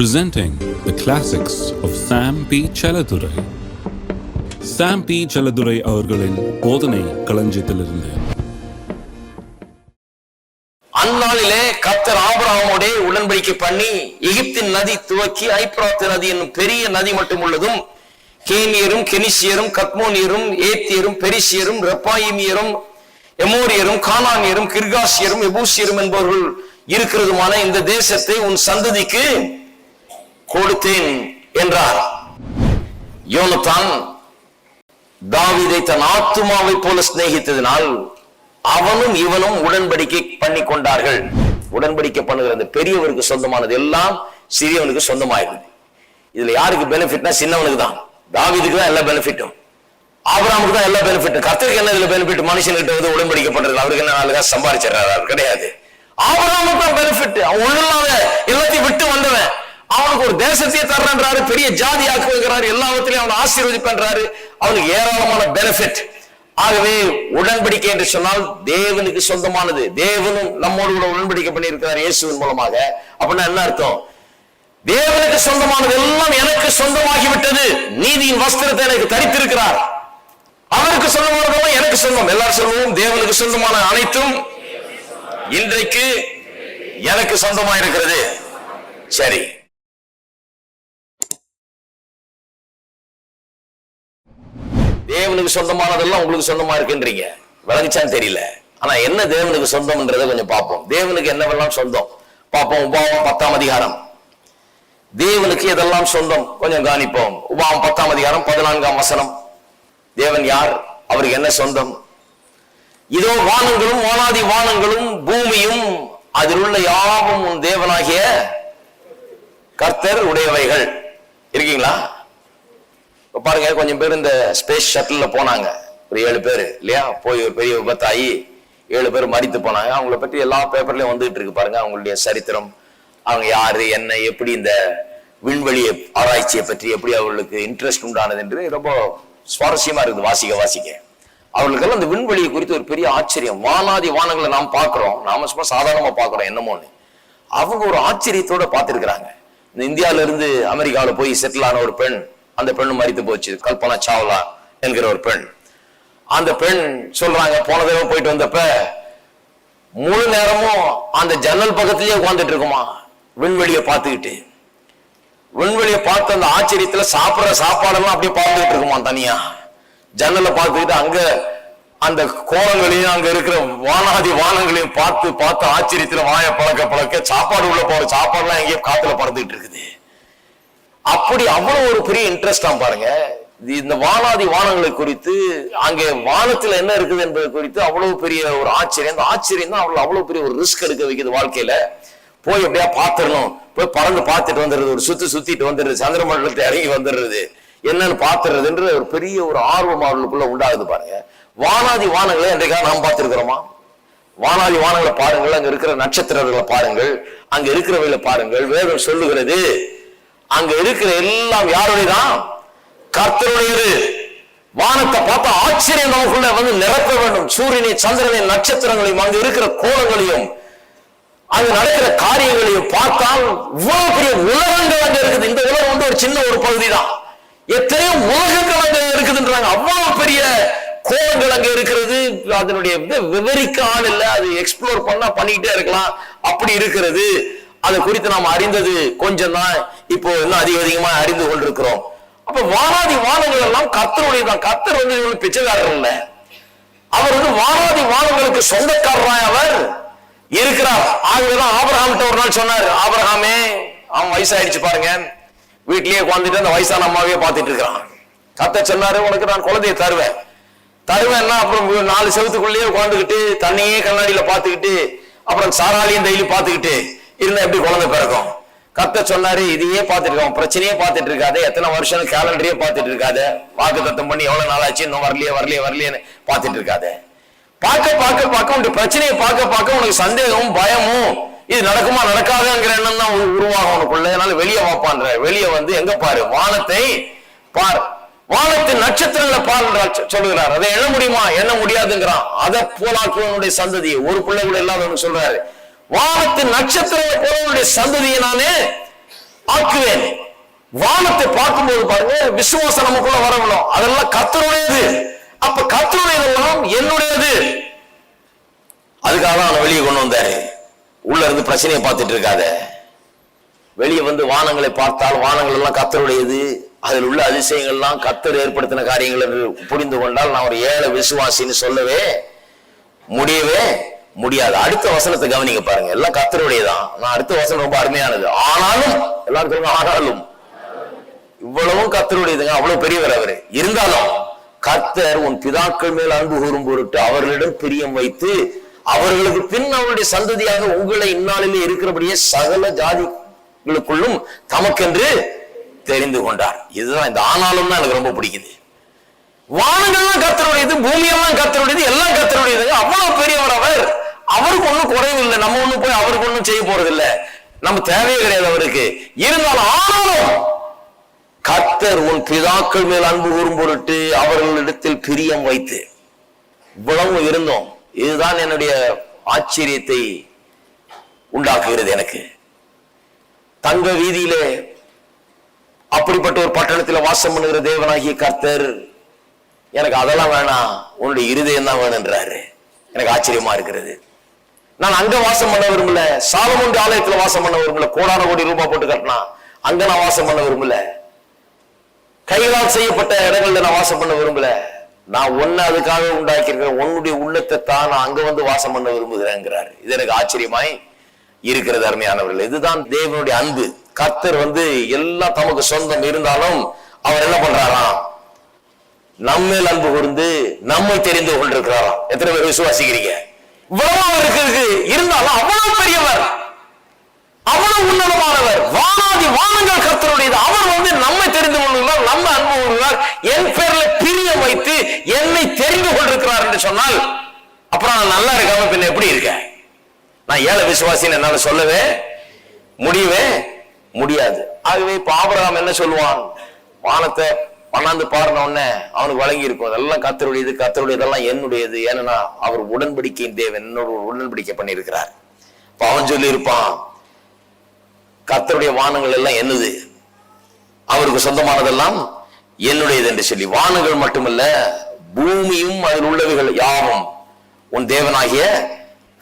presenting the classics of Sam P. Chaladurai. Sam P Chelladurai அவர்களின் போதனை களஞ்சியத்திலிருந்து அந்நாளிலே கத்தர் ஆபராமோடே உடன்படிக்கை பண்ணி எகிப்தின் நதி துவக்கி ஐப்ராத்து நதி என்னும் பெரிய நதி மட்டும் உள்ளதும் கேனியரும் கெனிசியரும் கத்மோனியரும் ஏத்தியரும் பெரிசியரும் ரெப்பாயிமியரும் எமோரியரும் கானானியரும் கிர்காசியரும் எபூசியரும் என்பவர்கள் இருக்கிறதுமான இந்த தேசத்தை உன் சந்ததிக்கு கொடுத்தேன் என்றார். யோனத்தான் தாவிதை தன் ஆத்துமாவை போல சிநேகித்ததினால் அவனும் இவனும் உடன்படிக்கை பண்ணி கொண்டார்கள் உடன்படிக்கை பண்ணுகிற அந்த பெரியவருக்கு சொந்தமானது எல்லாம் சிறியவனுக்கு சொந்தமாயிருந்தது இதுல யாருக்கு பெனிஃபிட்னா சின்னவனுக்கு தான். தாவிதுக்கு தான் எல்லா பெனிஃபிட்டும் ஆபிராமுக்கு தான் எல்லா பெனிஃபிட்டும் கர்த்தருக்கு என்ன இதுல பெனிஃபிட் மனுஷன்கிட்ட வந்து உடன்படிக்கை பண்றது அவருக்கு என்ன நாலு காசு சம்பாதிச்சிடறாரு கிடையாது. ஆபராமுக்கு தான் பெனிஃபிட் அவன் ஒண்ணுலாத எல்லாத்தையும் விட்டு வந்தவன். அவனுக்கு ஒரு தேசத்தையே தர்றன்றாரு பெரிய ஜாதி ஆக்குகிறாரு எல்லாவற்றிலையும் அவனை ஆசீர்வதிப்பன்றாரு. அவனுக்கு ஏராளமான பெனிஃபிட் ஆகவே உடன்படிக்கை என்று சொன்னால் தேவனுக்கு சொந்தமானது. தேவனும் நம்மோடு கூட உடன்படிக்கை பண்ணி இருக்கிறார் இயேசுவின் மூலமாக. அப்படின்னா என்ன அர்த்தம்? தேவனுக்கு சொந்தமானது எல்லாம் எனக்கு சொந்தமாகிவிட்டது. நீதியின் வஸ்திரத்தை எனக்கு தரித்திருக்கிறார். அவருக்கு சொந்தமானதெல்லாம் எனக்கு சொந்தம். எல்லாரும் சொல்லுவோம் தேவனுக்கு சொந்தமான அனைத்தும் இன்றைக்கு எனக்கு சொந்தமா இருக்கிறது சரி. தேவனுக்கு சொந்தமானதெல்லாம் உங்களுக்கு சொந்தமா இருக்குன்றீங்க. விளங்குச்சான்னு தெரியல. ஆனா என்ன தேவனுக்கு சொந்தம்ன்றதை கொஞ்சம் பார்ப்போம். தேவனுக்கு என்னவெல்லாம் சொந்தம்? பார்ப்போம். உபாவம் பத்தாம் அதிகாரம். தேவனுக்கு இதெல்லாம் சொந்தம்? கொஞ்சம் காணிப்போம் உபாவம் பத்தாம் அதிகாரம் பதினான்காம் வசனம். தேவன் யார்? அவருக்கு என்ன சொந்தம்? இதோ வானங்களும் வானாதி வானங்களும் பூமியும் அதில் உள்ள யாவும் உன் தேவனாகிய கர்த்தர் உடையவைகள். இருக்கீங்களா? இப்போ பாருங்க கொஞ்சம் பேர் இந்த ஸ்பேஸ் ஷட்டிலில் போனாங்க. ஒரு ஏழு பேர் இல்லையா? போய் ஒரு பெரிய விபத்தாகி ஏழு பேர் மறித்து போனாங்க. அவங்கள பற்றி எல்லா பேப்பர்லையும் வந்துகிட்டு இருக்கு பாருங்க. அவங்களுடைய சரித்திரம் அவங்க யாரு என்ன எப்படி இந்த விண்வெளி ஆராய்ச்சியை பற்றி எப்படி அவர்களுக்கு இன்ட்ரெஸ்ட் உண்டானது என்று ரொம்ப சுவாரஸ்யமா இருக்குது வாசிக்க வாசிக்க. அவர்களுக்கெல்லாம் அந்த விண்வெளியை குறித்து ஒரு பெரிய ஆச்சரியம். வானாதி வானங்களை நாம் பார்க்குறோம். நாம சும்மா சாதாரணமாக பார்க்குறோம் என்னமோன்னு. அவங்க ஒரு ஆச்சரியத்தோட பார்த்துருக்குறாங்க. இந்த இந்தியாவிலிருந்து அமெரிக்காவில் போய் செட்டில் ஆன ஒரு பெண் அந்த பெண்ணு மறித்து போச்சு. கல்பனா சாவ்லா என்கிற ஒரு பெண். அந்த பெண் சொல்றாங்க போன தடவை போயிட்டு வந்தப்ப முழு நேரமும் அந்த ஜன்னல் பக்கத்திலேயே உட்காந்துட்டு இருக்குமா? விண்வெளியை பார்த்துக்கிட்டு. விண்வெளியை பார்த்து அந்த ஆச்சரியத்துல சாப்பிடுற சாப்பாடெல்லாம் அப்படியே பார்த்துக்கிட்டு இருக்குமா தனியா? ஜன்னலை பார்த்துக்கிட்டு அங்க அந்த கோலங்களையும் அங்க இருக்கிற வானாதி வானங்களையும் பார்த்து பார்த்து ஆச்சரியத்துல வாய பழக்க பழக்க சாப்பாடு உள்ள போற சாப்பாடுலாம் எங்கேயோ காத்துல பறந்துகிட்டு இருக்குது. அப்படி அவ்வளவு ஒரு பெரிய இன்ட்ரெஸ்டா பாருங்க. இந்த வானாதி வானங்களை குறித்து அங்கே வானத்துல என்ன இருக்குது என்பது குறித்து அவ்வளவு பெரிய ஒரு ஆச்சரியம். அந்த ஆச்சரியம் தான் அவ்வளவு அவ்வளவு பெரிய ஒரு ரிஸ்க் எடுக்க வைக்குது வாழ்க்கையில. போய் எப்படியா பாத்துடணும் போய் பறந்து பார்த்துட்டு வந்துடுறது ஒரு சுத்தி சுத்திட்டு வந்துடுறது சந்திர மண்டலத்தை இறங்கி வந்துடுறது. என்னன்னு பாத்துறதுன்ற ஒரு பெரிய ஒரு ஆர்வம் அவர்களுக்குள்ள உண்டாகுது பாருங்க. வானாதி வானங்களை என்றைக்காக நாம் பார்த்திருக்கிறோமா? வானாதி வானங்களை பாருங்கள் அங்க இருக்கிற நட்சத்திரங்களை பாருங்கள் அங்க இருக்கிறவைகளை பாருங்கள் வேதம் சொல்லுகிறது. அங்க இருக்கிற எல்லாம் யாருடையதான் கர்த்தருடையது. வானத்தை பார்த்தா ஆச்சரியம் நமக்குள்ள வந்து நிரப்ப வேண்டும். சூரியனை சந்திரனை நட்சத்திரங்களையும் அங்க இருக்கிற கோலங்களையும் அங்க நடக்கிற காரியங்களையும் பார்த்தால் இவ்வளவு பெரிய உலகங்கள் அங்க இருக்குது. இந்த உலகம் வந்து ஒரு சின்ன ஒரு பகுதி தான் எத்தனையோ உலகங்கள் அங்க இருக்குதுன்றாங்க. அவ்வளவு பெரிய கோலங்கள் அங்க இருக்கிறது. அதனுடைய விவரிக்க ஆள் இல்லை. அது எக்ஸ்ப்ளோர் பண்ணா பண்ணிக்கிட்டே இருக்கலாம். அப்படி இருக்கிறது. அதை குறித்து நாம் அறிந்தது கொஞ்சம் தான் இப்போ இன்னும் அதிக அதிகமா அறிந்து கொண்டிருக்கிறோம். அப்ப வானாதி வானங்கள் எல்லாம் கத்தருடைய தான். கத்தர் வந்து இவங்க பிச்சைக்காரர் இல்லை. அவர் வந்து வானாதி வானங்களுக்கு சொந்தக்காரராய் அவர் இருக்கிறார். ஆகவேதான் ஆபரகாம்கிட்ட ஒரு நாள் சொன்னார் ஆபரகாமே அவன் வயசாயிடுச்சு பாருங்க. வீட்லயே உட்காந்துட்டு அந்த வயசான அம்மாவே பார்த்துட்டு இருக்கிறான். கத்த சொன்னாரு உனக்கு நான் குழந்தைய தருவேன். தருவேன்னா அப்புறம் நாலு செவத்துக்குள்ளேயே உட்காந்துக்கிட்டு தண்ணியே கண்ணாடியில பார்த்துக்கிட்டு அப்புறம் சாராளியும் டெய்லி பார்த்துக்கிட்டு இருந்தா எப்படி குழந்தை பிறக்கும்? கத்த சொன்னாரு இதையே பார்த்துட்டு இருக்கோம். பிரச்சனையே பார்த்துட்டு இருக்காது. எத்தனை வருஷம் கேலண்டரையே பார்த்துட்டு இருக்காது. வாக்கு தத்தம் பண்ணி எவ்வளவு நாள் ஆச்சு இன்னும் வரலையே வரலையே வரலையேன்னு பார்த்துட்டு இருக்காது. பார்க்க பார்க்க பார்க்க உன்னுடைய பிரச்சனையை பார்க்க பார்க்க உனக்கு சந்தேகமும் பயமும். இது நடக்குமா நடக்காதுங்கிற எண்ணம் தான் உருவாகும் உனக்குள்ள. அதனால வெளியே வாப்பான்ற வெளியே வந்து எங்க பாரு? வானத்தை பார். வானத்தின் நட்சத்திரங்களை பார் சொல்லுகிறார். அதை எண்ண முடியுமா? எண்ண முடியாதுங்கிறான். அதை போலாக்குவனுடைய சந்ததி ஒரு பிள்ளை கூட இல்லாதவனு சொல்றாரு. வானத்தின் நட்சத்திரங்களை சந்ததியை நானே ஆக்குவேன். வானத்தை பார்க்கும்போது பாருங்க விசுவாசம் நமக்குள்ள வரணும் அதெல்லாம் கத்தருடையது அப்ப கத்தருடையதெல்லாம் என்னுடையது? அதுக்காக தான் அவனை வெளியே கொண்டு வந்தாரு. உள்ள இருந்து பிரச்சனையை பார்த்துட்டு இருக்காத. வெளியே வந்து வானங்களை பார்த்தால் வானங்கள் எல்லாம் கத்தருடையது அதில் உள்ள அதிசயங்கள்லாம் கத்தர் ஏற்படுத்தின காரியங்கள் புரிந்து கொண்டால் நான் ஒரு ஏழை விசுவாசின்னு சொல்லவே முடியவே முடியாது. அடுத்த வசனத்தை கவனிங்க பாருங்க. எல்லாம் கத்தருடையதான் நான் அடுத்த வசனம் ரொம்ப அருமையானது. ஆனாலும் எல்லாரும் சொல்லுங்க ஆனாலும். இவ்வளவும் கத்தருடையதுங்க அவ்வளவு பெரியவர் அவரு. இருந்தாலும் கர்த்தர் உன் பிதாக்கள் மேல் அன்பு கூறும் பொருட்டு அவர்களிடம் பிரியம் வைத்து அவர்களுக்கு பின் அவருடைய சந்ததியாக உங்களை இந்நாளிலே இருக்கிறபடியே சகல ஜாதிகளுக்குள்ளும் தமக்கென்று தெரிந்து கொண்டார். இதுதான் இந்த ஆனாலும் தான் எனக்கு ரொம்ப பிடிக்குது. வானங்கள்லாம் கத்தருடையது பூமியெல்லாம் கத்தருடையது எல்லாம் கத்தருடையது அவ்வளவு பெரியவர் அவர். அவருக்கு ஒன்றும் குறைவு இல்லை. நம்ம ஒன்றும் போய் அவருக்கு ஒன்றும் செய்ய போறது இல்லை. நம்ம தேவையே கிடையாது அவருக்கு. இருந்தாலும் ஆனாலும் கத்தர் உன் பிதாக்கள் மேல் அன்பு கூறும் பொருட்டு அவர்களிடத்தில் பிரியம் வைத்து இவ்வளவு இருந்தோம். இதுதான் என்னுடைய ஆச்சரியத்தை உண்டாக்குகிறது எனக்கு. தங்க வீதியிலே அப்படிப்பட்ட ஒரு பட்டணத்தில் வாசம் பண்ணுகிற தேவனாகிய கர்த்தர் எனக்கு அதெல்லாம் வேணாம். உன்னுடைய இருதயம் தான் வேணுன்றாரு எனக்கு ஆச்சரியமா இருக்கிறது. நான் அங்க வாசம் பண்ண விரும்பல. சாலமுண்டு ஆலயத்துல வாசம் பண்ண விரும்பல. கோடான கோடி ரூபாய் போட்டு கட்டினா அங்க நான் வாசம் பண்ண விரும்பல. கைகளால் செய்யப்பட்ட இடங்கள்ல நான் வாசம் பண்ண விரும்பல. நான் ஒன்னு அதுக்காக உண்டாக்கியிருக்கிறேன். உன்னுடைய உள்ளத்தை தான் நான் அங்க வந்து வாசம் பண்ண விரும்புகிறேங்கிறாரு. இது எனக்கு ஆச்சரியமாய் இருக்கிறது அருமையானவர்கள். இதுதான் தேவனுடைய அன்பு. கர்த்தர் வந்து எல்லாம் தமக்கு சொந்தம் இருந்தாலும் அவர் என்ன பண்றாராம்? நம்மேல் அன்பு கூர்ந்து நம்மை தெரிந்து கொண்டிருக்கிறாராம். எத்தனை பேர் விசுவாசிக்கிறீங்க? இவ்வளவு அவருக்கு இருந்தாலும் அவ்வளவு பெரியவர் அவ்வளவு உன்னதமானவர் வானாதி வானங்கள் கர்த்தருடையது. அவர் வந்து நம்மை தெரிந்து கொள்கிறார் நம்ம அன்பு கொள்கிறார் என் பேர்ல பிரியம் வைத்து என்னை தெரிந்து கொண்டிருக்கிறார் என்று சொன்னால் அப்புறம் நான் நல்லா இருக்காம பின்ன எப்படி இருக்கேன் நான் ஏழை விசுவாசின்னு என்னால சொல்லவே முடியவே முடியாது. ஆகவே இப்ப ஆபிரகாம் என்ன சொல்லுவான்? வானத்தை பன்னாந்து பாருன உடனே அவனுக்கு வழங்கி இருக்கும் அதெல்லாம் கத்தருடையது கத்தருடைய இதெல்லாம் என்னுடையது. ஏன்னா அவர் உடன்படிக்கையின் தேவன் என்னோட உடன்படிக்கை பண்ணியிருக்கிறார். இப்ப அவன் சொல்லி இருப்பான் வானங்கள் எல்லாம் என்னது? அவருக்கு சொந்தமானதெல்லாம் என்னுடையது என்று சொல்லி. வானங்கள் மட்டுமல்ல பூமியும் அதில் உள்ளவைகள் யாவும் உன் தேவனாகிய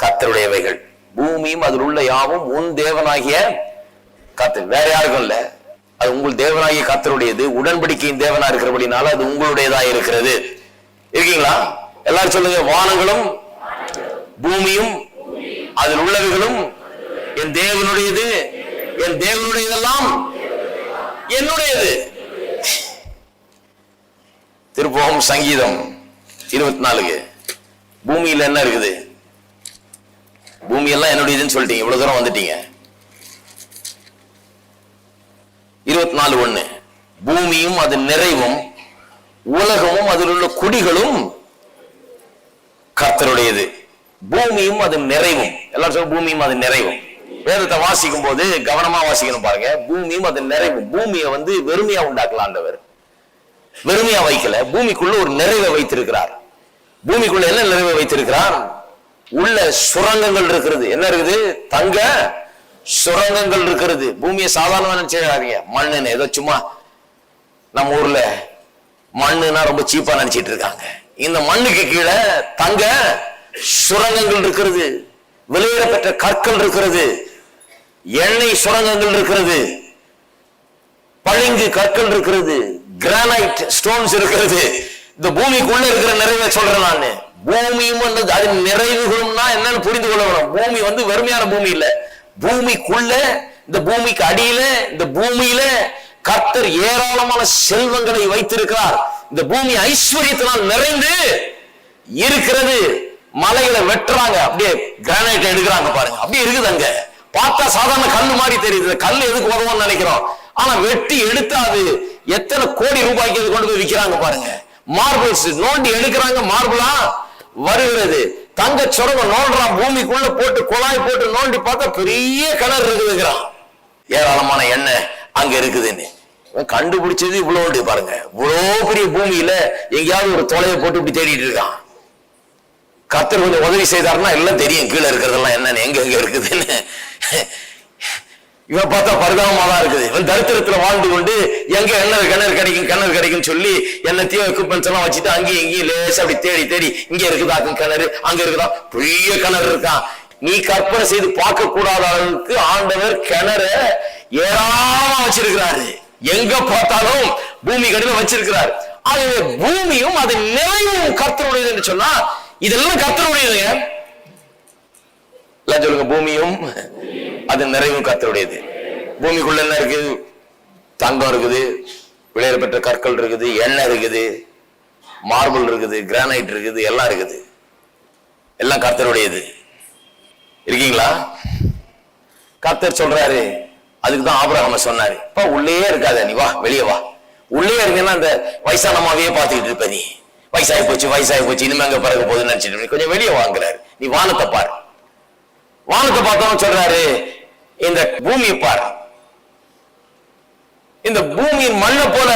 கத்தருடையவைகள். பூமியும் அதில் உள்ள யாவும் உன் தேவனாகிய கத்து வேற யாருக்கும் இல்ல. அது உங்கள் தேவனாகிய கத்தருடையது உடன்படிக்கையின் தேவனா இருக்கிறபடினால அது உங்களுடையதா இருக்கிறது. இருக்கீங்களா? எல்லாரும் சொல்லுங்க வானங்களும் பூமியும் அதில் உள்ளவைகளும் என் தேவனுடையது என் தேவனுடையதெல்லாம் என்னுடையது. திருப்போகம் சங்கீதம் இருபத்தி நாலுக்கு பூமியில என்ன இருக்குது? பூமி எல்லாம் என்னுடையதுன்னு சொல்லிட்டீங்க. இவ்வளவு தூரம் வந்துட்டீங்க. இருபத்தி நாலு ஒண்ணு. பூமியும் அது நிறைவும் உலகமும் அதில் உள்ள குடிகளும் கர்த்தருடையது. பூமியும் அது நிறைவும். எல்லாரும் சொல்ல பூமியும் அது நிறைவும். வேதத்தை வாசிக்கும் போது கவனமா வாசிக்கணும் பாருங்க. பூமியும் அது நிறைவும். பூமியை வந்து வெறுமையா உண்டாக்கலாண்டவர் வெறுமையா வைக்கல. பூமிக்குள்ள ஒரு நிறைவை வைத்திருக்கிறார். பூமிக்குள்ள என்ன நிறைவை வைத்திருக்கிறார்? உள்ள சுரங்கங்கள் இருக்கிறது. என்ன இருக்குது? தங்க சுரங்கங்கள் இருக்கிறது. பூமியை சாதாரணமாக நினைச்சாதீங்க மண்ணுன்னு ஏதோ சும்மா நம்ம ஊர்ல மண்ணுன்னா ரொம்ப சீப்பா நினைச்சிட்டு இருக்காங்க. இந்த மண்ணுக்கு கீழே தங்க சுரங்கங்கள் இருக்கிறது. வெளியேறப்பெற்ற கற்கள் இருக்கிறது. எண்ணெய் சுரங்கங்கள் இருக்கிறது. பளிங்கு கற்கள் இருக்கிறது. கிரானைட் ஸ்டோன்ஸ் இருக்கிறது. இந்த பூமிக்குள்ள இருக்கிற நிறைவை சொல்றேன் நான். பூமியும் வந்து அதன் நிறைவுகளும்னா என்னன்னு புரிந்து கொள்ள வேணும். பூமி வந்து வெறுமையான பூமி இல்லை. பூமிக்குள்ள இந்த பூமிக்கு அடியில இந்த பூமியில கர்த்தர் ஏராளமான செல்வங்களை வைத்திருக்கிறார். இந்த பூமி ஐஸ்வர்யத்தினால் நிறைந்து இருக்கிறது. மலைகளை வெட்டுறாங்க. அப்படியே கிரானைட் எடுக்கிறாங்க பாருங்க. அப்படியே இருக்குது அங்க. பார்த்தா சாதாரண கல் மாதிரி தெரியுது. கல் எதுக்கு உதவும்னு நினைக்கிறோம். ஆனா வெட்டி எடுத்து அது எத்தனை கோடி ரூபாய்க்கு இது கொண்டு போய் விற்கிறாங்க பாருங்க. மார்பிள்ஸ் நோண்டி எடுக்கிறாங்க. மார்பிளா வருகிறது. தங்க சுரங்க நோண்டுறான் பூமிக்குள்ள போட்டு குழாய் போட்டு நோண்டி பார்த்தா பெரிய கிணறு இருக்குதுங்கிறான் ஏராளமான எண்ணெய் அங்க இருக்குதுன்னு. கண்டுபிடிச்சது இவ்வளவு பாருங்க. இவ்வளோ பெரிய பூமியில எங்கேயாவது ஒரு தொலையை போட்டு இப்படி தேடிட்டு இருக்கான். கத்தர் கொஞ்சம் உதவி செய்தாருன்னா எல்லாம் தெரியும். கீழே இருக்கிறதெல்லாம் என்னன்னு எங்க எங்க இருக்குதுன்னு. இவன் பார்த்தா பரிதாபமா தான் இருக்குது. இவன் தரித்திரத்துல வாழ்ந்து கொண்டு எங்க என்ன கிணறு கிடைக்கும் கிணறு கிடைக்கும் சொல்லி என்னத்தையும் எக்யூப்மெண்ட்ஸ் எல்லாம் வச்சுட்டு அங்கேயும் இங்கேயும் லேசா அப்படி தேடி தேடி இங்க இருக்குதாக்கும் கிணறு அங்க இருக்குதா? பெரிய கிணறு இருக்கான் நீ கற்பனை செய்து பார்க்க கூடாத அளவுக்கு ஆண்டவர் கிணற ஏராளமா வச்சிருக்கிறாரு. எங்க பார்த்தாலும் பூமி கடையில வச்சிருக்கிறார். ஆகவே பூமியும் அது நிறைவும் கர்த்தருடையது என்று சொன்னா இதெல்லாம் கர்த்தருடையதுங்க. எல்லாம் சொல்லுங்க பூமியும் அது நிறைவும் கத்தருடையது பூமிக்குள்ள என்ன இருக்குது? தங்கம் இருக்குது விளையாடப்பட்ட கற்கள் இருக்குது எண்ணெய் இருக்குது மார்பிள் இருக்குது கிரானைட் இருக்குது எல்லாம் இருக்குது. எல்லாம் கர்த்தருடையது. இருக்கீங்களா? கர்த்தர் சொல்றாரு அதுக்கு தான் ஆபரகம சொன்னாரு. இப்போ உள்ளே இருக்காத நீ வா வெளியே வா. உள்ளே இருக்கீங்கன்னா அந்த வயசானமாவே பார்த்துக்கிட்டு இருப்ப நீ. வயசாகி போச்சு வயசாகி போச்சு இனிமே அங்க பிறகு போகுதுன்னு நினைச்சிட்டு கொஞ்சம் வெளியே வாங்குறாரு. நீ வானத்தை பாரு. வானத்தை பார்த்தவன் சொல்றாரு இந்த பூமியை பாரு. இந்த பூமியின் மண்ணை போல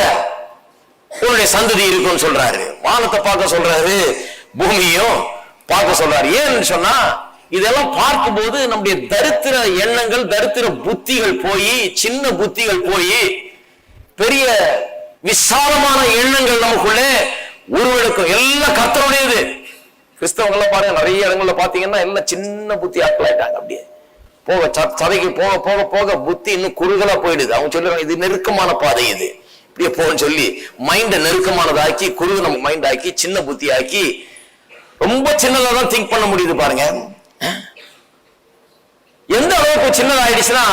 உன்னுடைய சந்ததி இருக்கும்னு சொல்றாரு. வானத்தை பார்க்க சொல்றாரு. பூமியும் பார்க்க சொல்றாரு. ஏன்னு சொன்னா இதெல்லாம் பார்க்கும்போது நம்முடைய தரித்திர எண்ணங்கள் தரித்திர புத்திகள் போய் சின்ன புத்திகள் போய் பெரிய விசாலமான எண்ணங்கள் நமக்குள்ளே உருவெடுக்கும். எல்லாம் கத்தருடையது கிறிஸ்தவங்க பாருங்க நிறைய இடங்கள்ல பாத்தீங்கன்னா எல்லாம் சின்ன புத்தி ஆட்களாயிட்டாங்க அப்படியே. போக சதைக்கு போக போக போக புத்தி இன்னும் குறுகலா போயிடுது. அவங்க சொல்லுறாங்க இது நெருக்கமான பாதை இது. இப்படியே போகன்னு சொல்லி மைண்டை நெருக்கமானதாக்கி நம்ம மைண்ட் ஆக்கி சின்ன புத்தி ஆக்கி ரொம்ப சின்னதா தான் திங்க் பண்ண முடியுது பாருங்க. எந்த அளவுக்கு சின்னதாயிடுச்சுன்னா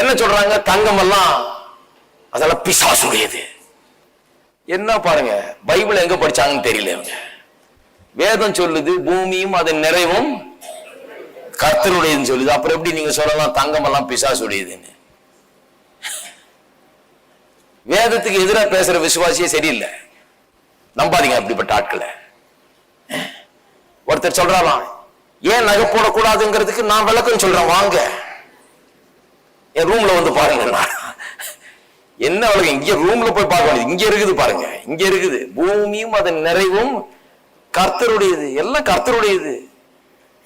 என்ன சொல்றாங்க தங்கம் எல்லாம் அதெல்லாம் பிசாசுடையது. என்ன பாருங்க பைபிள் எங்க படிச்சாங்கன்னு தெரியல இவங்க. வேதம் சொல்லுது பூமியும் அதன் நிறைவும் கர்த்தருடையதுன்னு சொல்லுது. அப்புறம் எப்படி நீங்க சொல்லலாம்? தங்கம் எல்லாம் பிசாசுடையதுன்னு. வேதத்துக்கு எதிராக பேசுற விசுவாசியே சரியில்லை. நம்பாதீங்க அப்படிப்பட்ட ஆட்களை. ஒருத்தர் சொல்றாராம் ஏன் நகை போடக்கூடாதுங்கிறதுக்கு நான் விளக்கம் சொல்றேன் வாங்க. என் ரூம்ல வந்து பாருங்க நான். என்ன விளக்கம்? இங்க ரூம்ல போய் பார்க்க வேண்டியது. இங்க இருக்குது பாருங்க. இங்க இருக்குது. பூமியும் அதன் நிறைவும் கர்த்தருடையது. எல்லாம் கர்த்தருடையது.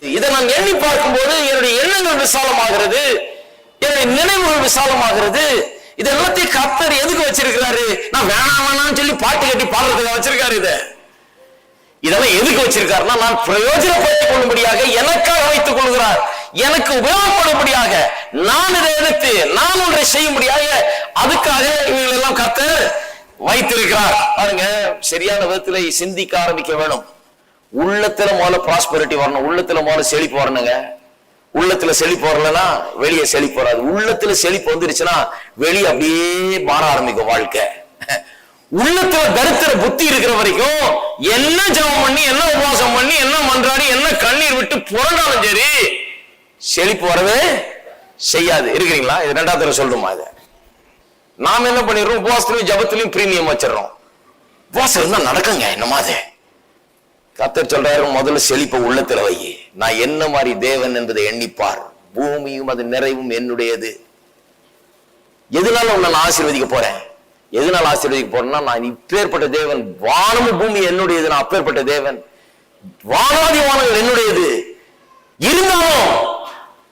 இதை நான் எண்ணி பார்க்கும்போது என்னுடைய எண்ணங்கள் விசாலமாகிறது என்னுடைய நினைவுகள் விசாலமாகிறது. இது எல்லாத்தையும் கத்தர் எதுக்கு வச்சிருக்கிறாரு? நான் வேணாம் வேணாம்னு சொல்லி பாட்டு கட்டி பாடுறதுக்கு வச்சிருக்காரு இதை. இதெல்லாம் எதுக்கு வச்சிருக்காருன்னா நான் பிரயோஜனப்படுத்திக் கொள்ளும்படியாக எனக்காக வைத்துக் கொள்கிறார். எனக்கு உபயோகப்படும்படியாக நான் இதை எடுத்து நான் ஒன்றை செய்யும்படியாக அதுக்காக இவங்க எல்லாம் கத்தர் வைத்திருக்கிறார். பாருங்க சரியான விதத்துல சிந்திக்க ஆரம்பிக்க வேணும். உள்ளத்துல முதல்ல ப்ராஸ்பரிட்டி வரணும் உள்ளத்துல முதல்ல செழிப்பு வரணுங்க. உள்ளத்துல செழிப்பு வரலன்னா வெளியே செழிப்பு வராது. உள்ளத்துல செழிப்பு வந்துருச்சுன்னா வெளியே அப்படியே மாற ஆரம்பிக்கும் வாழ்க்கை. உள்ளத்துல தரித்திர புத்தி இருக்கிற வரைக்கும் என்ன ஜெபம் பண்ணி என்ன உபவாசம் பண்ணி என்ன மன்றாடி என்ன கண்ணீர் விட்டு புரண்டாலும் சரி செழிப்பு வரவே செய்யாது. இருக்கிறீங்களா? இது ரெண்டாவது தடவை சொல்லணுமா இதை? நாம என்ன பண்ணிடுறோம்? உபவாசத்துலயும் ஜபத்திலையும் பிரீமியம் வச்சிடறோம். உபவாசம் இருந்தா நடக்குங்க என்னமா அது கத்தர் சொல்றாரு முதல்ல செழிப்ப உள்ளத்துல வை. நான் என்ன மாதிரி தேவன் என்பதை எண்ணிப்பார். பூமியும் அது நிறைவும் என்னுடையது. எதனால உன்னை நான் ஆசீர்வதிக்க போறேன்? எதனால ஆசீர்வதிக்க போறேன்னா நான் இப்பேற்பட்ட தேவன். வானமும் பூமி என்னுடையது. நான் அப்பேற்பட்ட தேவன். வானாதி வானங்கள் என்னுடையது. இருந்தாலும்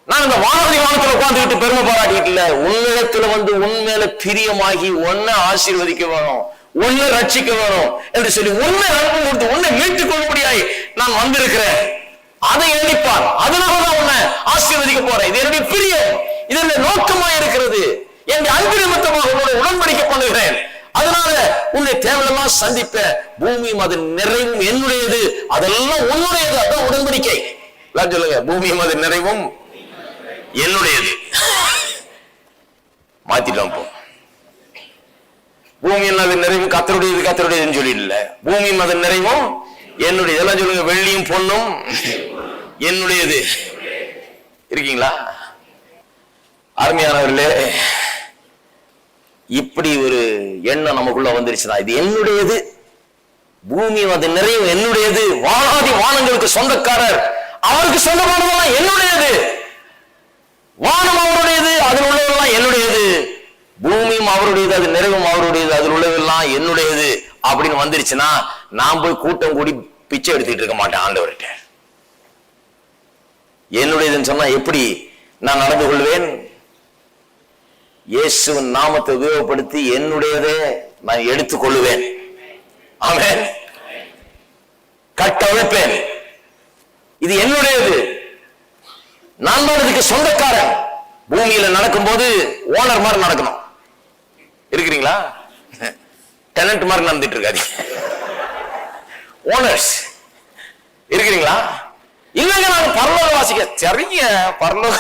நான் இந்த வானதி வானத்துல உட்காந்துக்கிட்டு பெருமை பாராட்டிட்டு இல்ல உன்னிடத்துல வந்து உண்மையில பிரியமாகி உன்னை ஆசீர்வதிக்க வேணும். உன்னை ரட்சிக்க வேணும் என்று சொல்லி உன்னை அனுப்ப கொடுத்து உன்னை மீட்டுக் கொள்ளும்படியாய் நான் வந்திருக்கிறேன். அதை எண்ணிப்பார். அதனாலதான் உன்னை ஆசீர்வதிக்க போறேன். இது என்னுடைய பிரியம். இது என்னுடைய நோக்கமா இருக்கிறது. என் அன்பு நிமித்தமாக உன்னோட உடன்படிக்கை பண்ணுகிறேன். அதனால உன்னை தேவையெல்லாம் சந்திப்ப பூமியும் அது நிறைவும் என்னுடையது. அதெல்லாம் உன்னுடையது. அதான் உடன்படிக்கை. சொல்லுங்க. பூமியும் அது நிறைவும் என்னுடையது. மாத்திட்டோம் இப்போ பூமியின் அதன் நிறைவும் கத்தருடையது கத்தருடையதுன்னு சொல்லிடல. பூமியின் அதன் நிறைவும் என்னுடைய இதெல்லாம் சொல்லுங்க வெள்ளியும் பொண்ணும் என்னுடையது. இருக்கீங்களா? அருமையானவர்களே இப்படி ஒரு எண்ணம் நமக்குள்ள வந்துருச்சுன்னா இது என்னுடையது? பூமி அது நிறையும் என்னுடையது? வானாதி வானங்களுக்கு சொந்தக்காரர். அவருக்கு சொந்தமானதெல்லாம் என்னுடையது? வானம் அவருடையது அதில் உள்ளதெல்லாம் என்னுடையது பூமியும் அவருடையது அது நிறைவும் அவருடையது அதில் உள்ளதெல்லாம் என்னுடையது அப்படின்னு வந்துருச்சுன்னா நான் போய் கூட்டம் கூடி பிச்சை எடுத்துட்டு இருக்க மாட்டேன் ஆண்டவர்கிட்ட. என்னுடையதுன்னு சொன்னா எப்படி? நான் நடந்து கொள்வேன்? இயேசுவின் நாமத்தை உபயோகப்படுத்தி என்னுடையதை நான் எடுத்துக் கொள்ளுவேன் ஆமென். கட்டமைப்பேன் இது என்னுடையது. நான் தான் இதுக்கு சொந்தக்காரன். பூமியில நடக்கும்போது ஓனர் மாதிரி நடக்கணும். இருக்கிறீங்களா? டெனன்ட் மாதிரி நடந்துட்டு இருக்காதீங்க. ஓனர்ஸ் இருக்கிறீங்களா? இல்லைங்க நான் பரலோக வாசிக்க. சரிங்க பரலோக.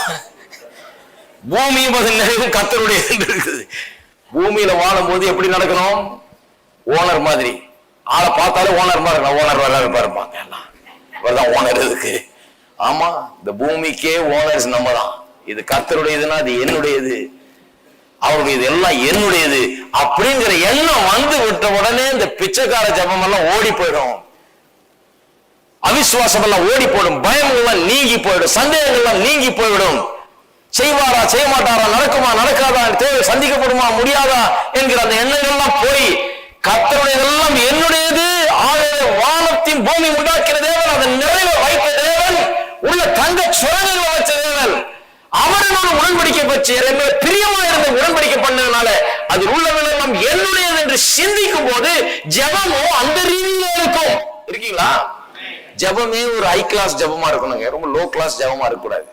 பூமியும் அது நிறைவும் கத்தருடைய இருக்குது. பூமியில வாழும்போது எப்படி நடக்கணும்? ஓனர் மாதிரி. ஆளை பார்த்தாலே ஓனர் மாதிரி இருக்கணும். ஓனர் வராது பாருப்பாங்க எல்லாம் இவர்தான் ஓனர் இருக்கு ஆமா இந்த பூமிக்கே ஓனர்ஸ் நம்ம தான் இது கத்தருடையதுன்னா அது என்னுடையது. அவருடைய எல்லாம் என்னுடையது அப்படிங்கிற எண்ணம் வந்து விட்ட உடனே இந்த பிச்சைக்கார ஜபம் எல்லாம் ஓடி போயிடும். அவிசுவாசம் எல்லாம் ஓடி போயிடும். பயம் எல்லாம் நீங்கி போயிடும். சந்தேகங்கள் எல்லாம் நீங்கி போய்விடும் செய்வாரா செய்ய மாட்டாரா நடக்குமா நடக்காதா தேவை சந்திக்கப்படுமா முடியாதா என்கிற அந்த எண்ணங்கள் எல்லாம் போய் கர்த்தருடையதெல்லாம் என்னுடையது. ஆகவே வானத்தின் பூமி உண்டாக்கிற தேவன் அதன் நிறைவை வைத்த தேவன் உள்ள தங்க சுரங்கங்களை வச்ச தேவன். அவரோடு உடன்படிக்கை பற்றி எல்லாமே பிரியமா இருந்த உடன்படிக்கை பண்ணதுனால அது உள்ளவெல்லாம் என்னுடையது என்று சிந்திக்கும் போது ஜபமோ அந்த ரீதியில இருக்கும். இருக்கீங்களா? ஜெபமே ஒரு ஹை கிளாஸ் ஜெபமா இருக்கணுங்க. ரொம்ப லோ கிளாஸ் ஜெபமா இருக்கக்கூடாது.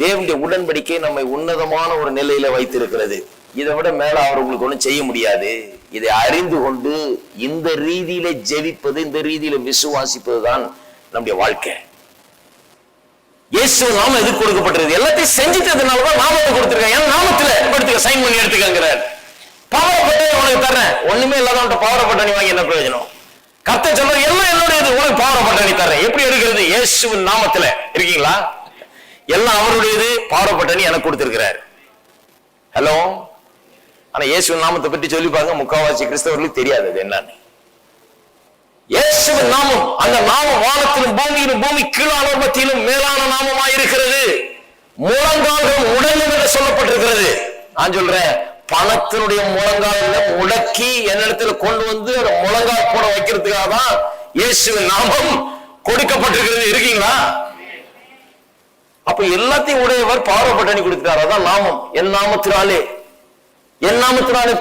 தேவனுடைய உடன்படிக்கை நம்மை உன்னதமான ஒரு நிலையில வைத்திருக்கிறது. இதை விட மேல அவர் உங்களுக்கு ஒன்றும் செய்ய முடியாது. இதை அறிந்து கொண்டு இந்த ரீதியில ஜெபிப்பது இந்த ரீதியில விசுவாசிப்பது தான் நம்முடைய வாழ்க்கை. இயேசு நாம எதுக்கு கொடுக்கப்பட்டிருக்கு எல்லாத்தையும் செஞ்சிட்டதுனாலதான் நாமத்தை கொடுத்துருக்கேன் என் நாமத்துல எடுத்துக்க சைன் பண்ணி எடுத்துக்கங்கிறார். பவரப்பட்ட உனக்கு தர்றேன். ஒண்ணுமே இல்லாத பாவப்பட்ட நீ வாங்கி என்ன பிரயோஜனம்? கத்த சொல்ற எல்லாம் இது உனக்கு பாவப்பட்ட நீ தர்றேன். எப்படி எடுக்கிறது? இயேசுவின் நாமத்துல. இருக்கீங்களா? எல்லாம் அவருடையது பாவப்பட்ட நீ எனக்கு கொடுத்திருக்கிறார். ஹலோ ஆனா இயேசுவின் நாமத்தை பற்றி சொல்லி பாருங்க முக்காவாசி கிறிஸ்தவர்களுக்கு தெரியாது அது என்னன்னு. இயேசுவின் நாமம் அந்த நாமம் வானத்திலும் பூமியிலும் பூமி கீழான மத்தியிலும் மேலான நாமமா இருக்கிறது முழங்கால்கள் உடலும் என்று சொல்லப்பட்டிருக்கிறது. நான் சொல்றேன் பணத்தினுடைய முழங்கால முடக்கி என்னிடத்துல கொண்டு வந்து முழங்கால் போட வைக்கிறதுக்காக தான் இயேசுவின் நாமம் கொடுக்கப்பட்டிருக்கிறது. இருக்கீங்களா? அப்ப எல்லாத்தையும் உடையவர் பாவப்பட்டணி கொடுத்தார் அதான் நாமம். என் நாமத்தினாலே. என்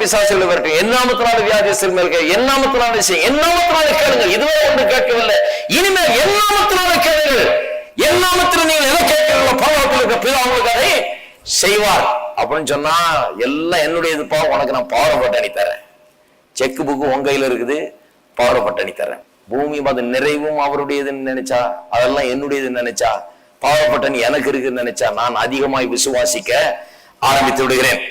பிசாசுகள் வரட்டும் என் நாமத்தினாலே வியாதியத்தில் மேல் கை, என் நாமத்தினாலே செய்ய கேளுங்கள். இதுவரை ஒன்று கேட்கவில்லை. இனிமேல் என் கேளுங்கள். என்னாமத்தில் நீங்கள் எதை கேட்கிறீங்களோ பரவாயில்ல இருக்க பிதா உங்களுக்கு அதை செய்வார். அப்படின்னு சொன்னா எல்லாம் என்னுடையதுப்பா உனக்கு நான் பாவப்பட்டணி தரேன். செக் புக்கு உங்க கையில இருக்குது பாவப்பட்டணி தரேன். பூமி அது நிறைவும் அவருடையதுன்னு நினைச்சா அதெல்லாம் என்னுடையதுன்னு நினைச்சா பாவப்பட்டன் எனக்கு இருக்குன்னு நினைச்சா நான் அதிகமாய் விசுவாசிக்க ஆரம்பித்து விடுகிறேன்.